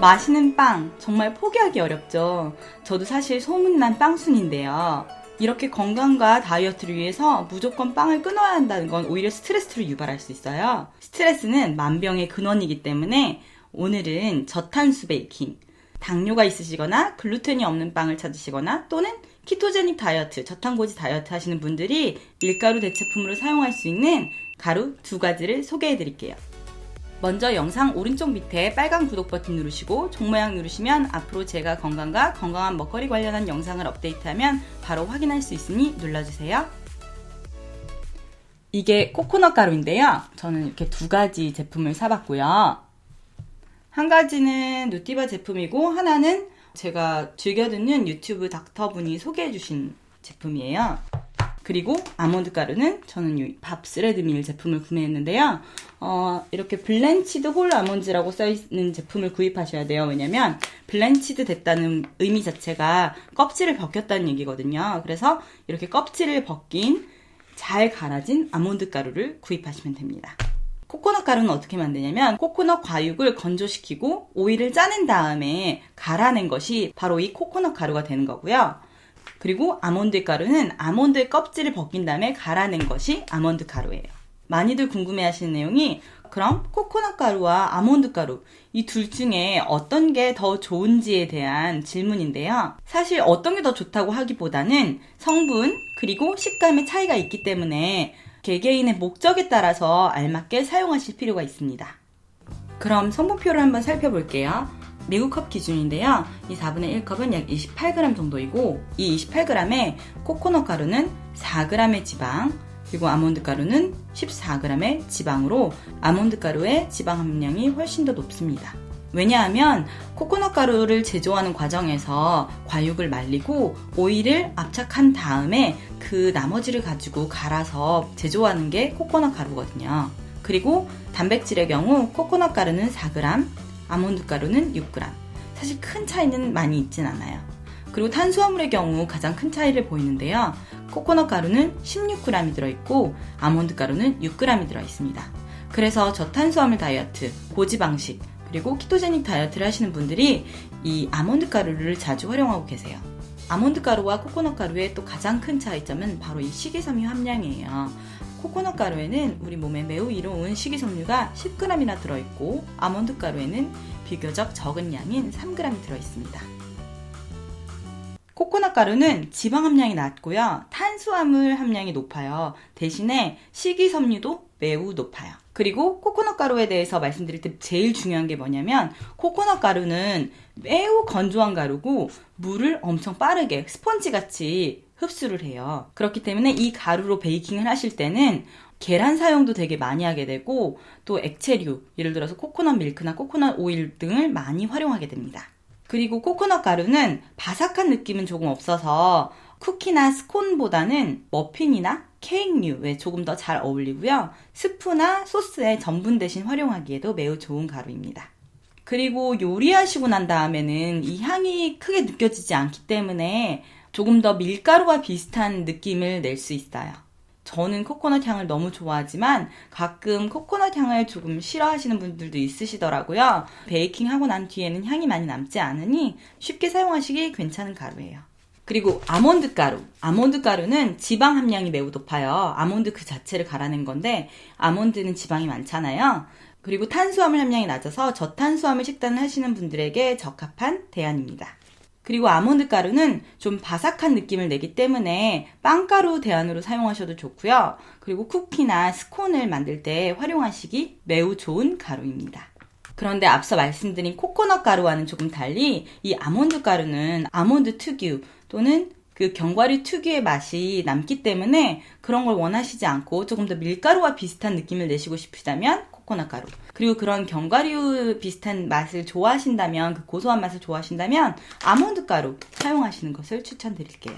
맛있는 빵 정말 포기하기 어렵죠. 저도 사실 소문난 빵순인데요. 이렇게 건강과 다이어트를 위해서 무조건 빵을 끊어야 한다는 건 오히려 스트레스를 유발할 수 있어요. 스트레스는 만병의 근원이기 때문에 오늘은 저탄수 베이킹, 당뇨가 있으시거나 글루텐이 없는 빵을 찾으시거나 또는 키토제닉 다이어트, 저탄고지 다이어트 하시는 분들이 밀가루 대체품으로 사용할 수 있는 가루 두 가지를 소개해 드릴게요. 먼저 영상 오른쪽 밑에 빨간 구독 버튼 누르시고 종 모양 누르시면 앞으로 제가 건강과 건강한 먹거리 관련한 영상을 업데이트하면 바로 확인할 수 있으니 눌러주세요. 이게 코코넛 가루인데요. 저는 이렇게 두 가지 제품을 사봤고요. 한 가지는 누티바 제품이고 하나는 제가 즐겨 듣는 유튜브 닥터분이 소개해 주신 제품이에요. 그리고 아몬드 가루는 저는 이 밥 스레드밀 제품을 구매했는데요. 어, 이렇게 블렌치드 홀 아몬드라고 써있는 제품을 구입하셔야 돼요. 왜냐면 블렌치드 됐다는 의미 자체가 껍질을 벗겼다는 얘기거든요. 그래서 이렇게 껍질을 벗긴 잘 갈아진 아몬드 가루를 구입하시면 됩니다. 코코넛 가루는 어떻게 만드냐면 코코넛 과육을 건조시키고 오일을 짜낸 다음에 갈아낸 것이 바로 이 코코넛 가루가 되는 거고요. 그리고 아몬드 가루는 아몬드 껍질을 벗긴 다음에 갈아낸 것이 아몬드 가루예요. 많이들 궁금해 하시는 내용이 그럼 코코넛 가루와 아몬드 가루 이 둘 중에 어떤 게 더 좋은지에 대한 질문인데요. 사실 어떤 게 더 좋다고 하기보다는 성분 그리고 식감의 차이가 있기 때문에 개개인의 목적에 따라서 알맞게 사용하실 필요가 있습니다. 그럼 성분표를 한번 살펴볼게요. 미국 컵 기준인데요. 이 4분의 1컵은 약 28g 정도이고 이 28g에 코코넛 가루는 4g의 지방 그리고 아몬드 가루는 14g의 지방으로 아몬드 가루의 지방 함량이 훨씬 더 높습니다. 왜냐하면 코코넛 가루를 제조하는 과정에서 과육을 말리고 오일을 압착한 다음에 그 나머지를 가지고 갈아서 제조하는 게 코코넛 가루거든요. 그리고 단백질의 경우 코코넛 가루는 4g, 아몬드 가루는 6g. 사실 큰 차이는 많이 있진 않아요. 그리고 탄수화물의 경우 가장 큰 차이를 보이는데요. 코코넛 가루는 16g이 들어있고 아몬드 가루는 6g이 들어있습니다. 그래서 저탄수화물 다이어트, 고지방식, 그리고 키토제닉 다이어트를 하시는 분들이 이 아몬드 가루를 자주 활용하고 계세요. 아몬드 가루와 코코넛 가루의 또 가장 큰 차이점은 바로 이 식이섬유 함량이에요. 코코넛 가루에는 우리 몸에 매우 이로운 식이섬유가 10g이나 들어있고 아몬드 가루에는 비교적 적은 양인 3g이 들어있습니다. 코코넛 가루는 지방 함량이 낮고요. 탄수화물 함량이 높아요. 대신에 식이섬유도 매우 높아요. 그리고 코코넛 가루에 대해서 말씀드릴 때 제일 중요한 게 뭐냐면 코코넛 가루는 매우 건조한 가루고 물을 엄청 빠르게 스펀지 같이 흡수를 해요. 그렇기 때문에 이 가루로 베이킹을 하실 때는 계란 사용도 되게 많이 하게 되고 또 액체류, 예를 들어서 코코넛 밀크나 코코넛 오일 등을 많이 활용하게 됩니다. 그리고 코코넛 가루는 바삭한 느낌은 조금 없어서 쿠키나 스콘보다는 머핀이나 케이크류에 조금 더 잘 어울리고요. 스프나 소스에 전분 대신 활용하기에도 매우 좋은 가루입니다. 그리고 요리하시고 난 다음에는 이 향이 크게 느껴지지 않기 때문에 조금 더 밀가루와 비슷한 느낌을 낼 수 있어요. 저는 코코넛 향을 너무 좋아하지만 가끔 코코넛 향을 조금 싫어하시는 분들도 있으시더라고요. 베이킹 하고 난 뒤에는 향이 많이 남지 않으니 쉽게 사용하시기 괜찮은 가루예요. 그리고 아몬드 가루. 아몬드 가루는 지방 함량이 매우 높아요. 아몬드 그 자체를 갈아낸 건데 아몬드는 지방이 많잖아요. 그리고 탄수화물 함량이 낮아서 저탄수화물 식단을 하시는 분들에게 적합한 대안입니다. 그리고 아몬드 가루는 좀 바삭한 느낌을 내기 때문에 빵가루 대안으로 사용하셔도 좋고요. 그리고 쿠키나 스콘을 만들 때 활용하시기 매우 좋은 가루입니다. 그런데 앞서 말씀드린 코코넛 가루와는 조금 달리 이 아몬드 가루는 아몬드 특유 또는 그 견과류 특유의 맛이 남기 때문에 그런 걸 원하시지 않고 조금 더 밀가루와 비슷한 느낌을 내시고 싶으시다면 코코넛 가루. 그리고 그런 견과류 비슷한 맛을 좋아하신다면, 그 고소한 맛을 좋아하신다면, 아몬드 가루 사용하시는 것을 추천드릴게요.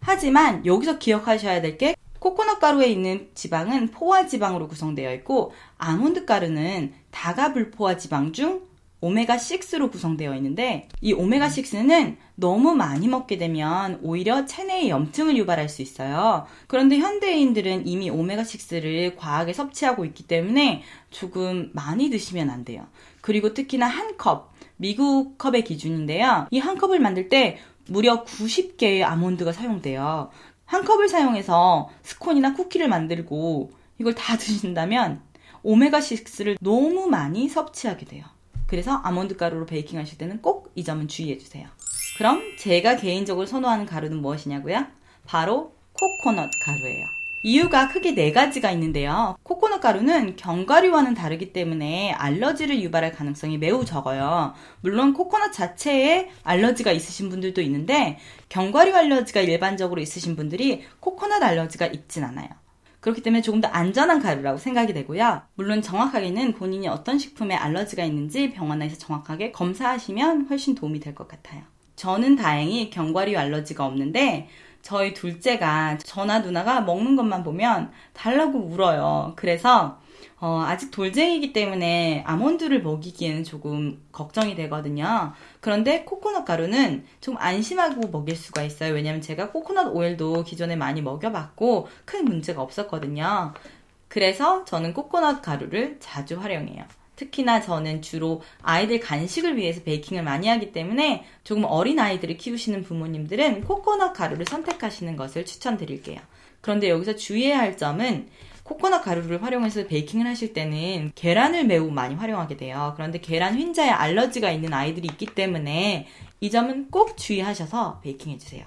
하지만 여기서 기억하셔야 될 게, 코코넛 가루에 있는 지방은 포화 지방으로 구성되어 있고, 아몬드 가루는 다가불포화 지방 중 오메가6로 구성되어 있는데 이 오메가6는 너무 많이 먹게 되면 오히려 체내에 염증을 유발할 수 있어요. 그런데 현대인들은 이미 오메가6를 과하게 섭취하고 있기 때문에 조금 많이 드시면 안 돼요. 그리고 특히나 한 컵, 미국 컵의 기준인데요. 이 한 컵을 만들 때 무려 90개의 아몬드가 사용돼요. 한 컵을 사용해서 스콘이나 쿠키를 만들고 이걸 다 드신다면 오메가6를 너무 많이 섭취하게 돼요. 그래서 아몬드 가루로 베이킹 하실 때는 꼭 이 점은 주의해 주세요. 그럼 제가 개인적으로 선호하는 가루는 무엇이냐고요? 바로 코코넛 가루예요. 이유가 크게 네 가지가 있는데요. 코코넛 가루는 견과류와는 다르기 때문에 알러지를 유발할 가능성이 매우 적어요. 물론 코코넛 자체에 알러지가 있으신 분들도 있는데 견과류 알러지가 일반적으로 있으신 분들이 코코넛 알러지가 있진 않아요. 그렇기 때문에 조금 더 안전한 가루라고 생각이 되고요. 물론 정확하게는 본인이 어떤 식품에 알러지가 있는지 병원에서 정확하게 검사하시면 훨씬 도움이 될 것 같아요. 저는 다행히 견과류 알러지가 없는데 저희 둘째가 저나 누나가 먹는 것만 보면 달라고 울어요. 그래서 어, 아직 돌쟁이기 때문에 아몬드를 먹이기에는 조금 걱정이 되거든요. 그런데 코코넛 가루는 좀 안심하고 먹일 수가 있어요. 왜냐면 제가 코코넛 오일도 기존에 많이 먹여봤고 큰 문제가 없었거든요. 그래서 저는 코코넛 가루를 자주 활용해요. 특히나 저는 주로 아이들 간식을 위해서 베이킹을 많이 하기 때문에 조금 어린 아이들을 키우시는 부모님들은 코코넛 가루를 선택하시는 것을 추천드릴게요. 그런데 여기서 주의해야 할 점은 코코넛 가루를 활용해서 베이킹을 하실 때는 계란을 매우 많이 활용하게 돼요. 그런데 계란 흰자에 알러지가 있는 아이들이 있기 때문에 이 점은 꼭 주의하셔서 베이킹 해 주세요.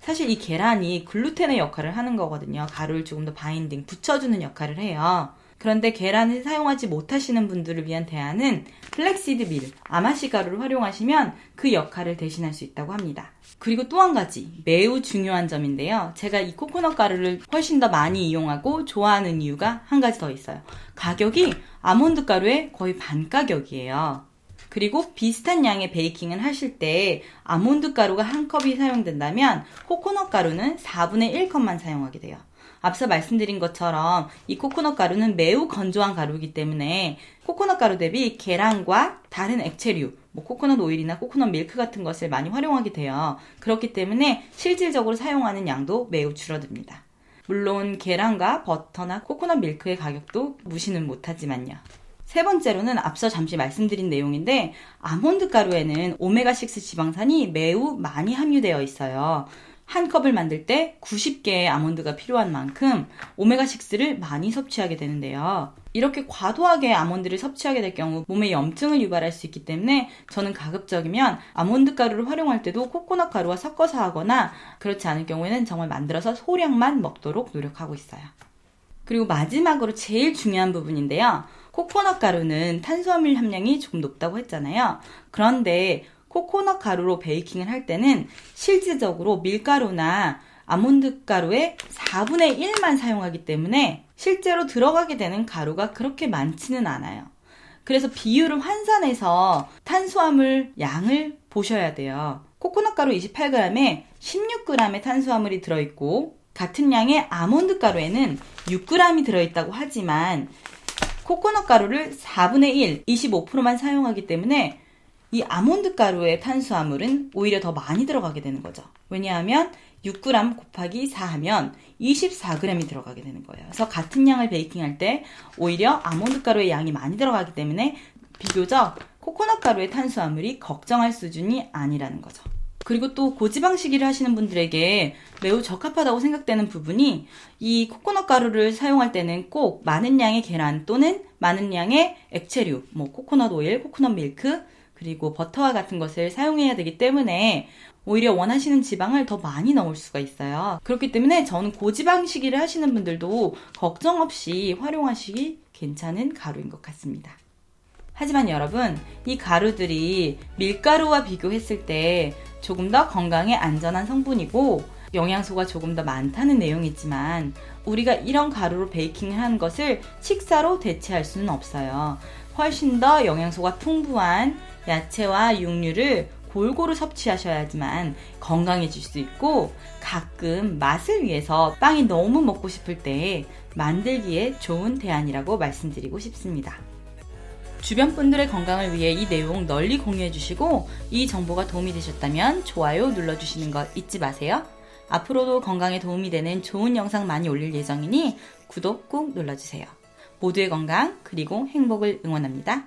사실 이 계란이 글루텐의 역할을 하는 거거든요. 가루를 조금 더 바인딩, 붙여주는 역할을 해요. 그런데 계란을 사용하지 못하시는 분들을 위한 대안은 플렉시드 밀, 아마시 가루를 활용하시면 그 역할을 대신할 수 있다고 합니다. 그리고 또 한 가지 매우 중요한 점인데요. 제가 이 코코넛 가루를 훨씬 더 많이 이용하고 좋아하는 이유가 한 가지 더 있어요. 가격이 아몬드 가루의 거의 반 가격이에요. 그리고 비슷한 양의 베이킹을 하실 때 아몬드 가루가 한 컵이 사용된다면 코코넛 가루는 4분의 1컵만 사용하게 돼요. 앞서 말씀드린 것처럼 이 코코넛 가루는 매우 건조한 가루이기 때문에 코코넛 가루 대비 계란과 다른 액체류, 뭐 코코넛 오일이나 코코넛 밀크 같은 것을 많이 활용하게 돼요. 그렇기 때문에 실질적으로 사용하는 양도 매우 줄어듭니다. 물론 계란과 버터나 코코넛 밀크의 가격도 무시는 못하지만요. 세 번째로는 앞서 잠시 말씀드린 내용인데 아몬드 가루에는 오메가6 지방산이 매우 많이 함유되어 있어요. 한 컵을 만들 때 90개의 아몬드가 필요한 만큼 오메가6를 많이 섭취하게 되는데요. 이렇게 과도하게 아몬드를 섭취하게 될 경우 몸에 염증을 유발할 수 있기 때문에 저는 가급적이면 아몬드 가루를 활용할 때도 코코넛 가루와 섞어서 하거나 그렇지 않을 경우에는 정말 만들어서 소량만 먹도록 노력하고 있어요. 그리고 마지막으로 제일 중요한 부분인데요. 코코넛 가루는 탄수화물 함량이 조금 높다고 했잖아요. 그런데 코코넛 가루로 베이킹을 할 때는 실질적으로 밀가루나 아몬드 가루의 4분의 1만 사용하기 때문에 실제로 들어가게 되는 가루가 그렇게 많지는 않아요. 그래서 비율을 환산해서 탄수화물 양을 보셔야 돼요. 코코넛 가루 28g에 16g의 탄수화물이 들어있고 같은 양의 아몬드 가루에는 6g이 들어있다고 하지만 코코넛 가루를 4분의 1, 25%만 사용하기 때문에 이 아몬드 가루의 탄수화물은 오히려 더 많이 들어가게 되는 거죠. 왜냐하면 6g 곱하기 4 하면 24g이 들어가게 되는 거예요. 그래서 같은 양을 베이킹할 때 오히려 아몬드 가루의 양이 많이 들어가기 때문에 비교적 코코넛 가루의 탄수화물이 걱정할 수준이 아니라는 거죠. 그리고 또 고지방식이를 하시는 분들에게 매우 적합하다고 생각되는 부분이 이 코코넛 가루를 사용할 때는 꼭 많은 양의 계란 또는 많은 양의 액체류, 뭐 코코넛 오일, 코코넛 밀크, 그리고 버터와 같은 것을 사용해야 되기 때문에 오히려 원하시는 지방을 더 많이 넣을 수가 있어요. 그렇기 때문에 저는 고지방식이를 하시는 분들도 걱정 없이 활용하시기 괜찮은 가루인 것 같습니다. 하지만 여러분, 이 가루들이 밀가루와 비교했을 때 조금 더 건강에 안전한 성분이고 영양소가 조금 더 많다는 내용이지만 우리가 이런 가루로 베이킹을 하는 것을 식사로 대체할 수는 없어요. 훨씬 더 영양소가 풍부한 야채와 육류를 골고루 섭취하셔야지만 건강해질 수 있고 가끔 맛을 위해서 빵이 너무 먹고 싶을 때 만들기에 좋은 대안이라고 말씀드리고 싶습니다. 주변 분들의 건강을 위해 이 내용 널리 공유해 주시고 이 정보가 도움이 되셨다면 좋아요 눌러 주시는 것 잊지 마세요. 앞으로도 건강에 도움이 되는 좋은 영상 많이 올릴 예정이니 구독 꾹 눌러주세요. 모두의 건강 그리고 행복을 응원합니다.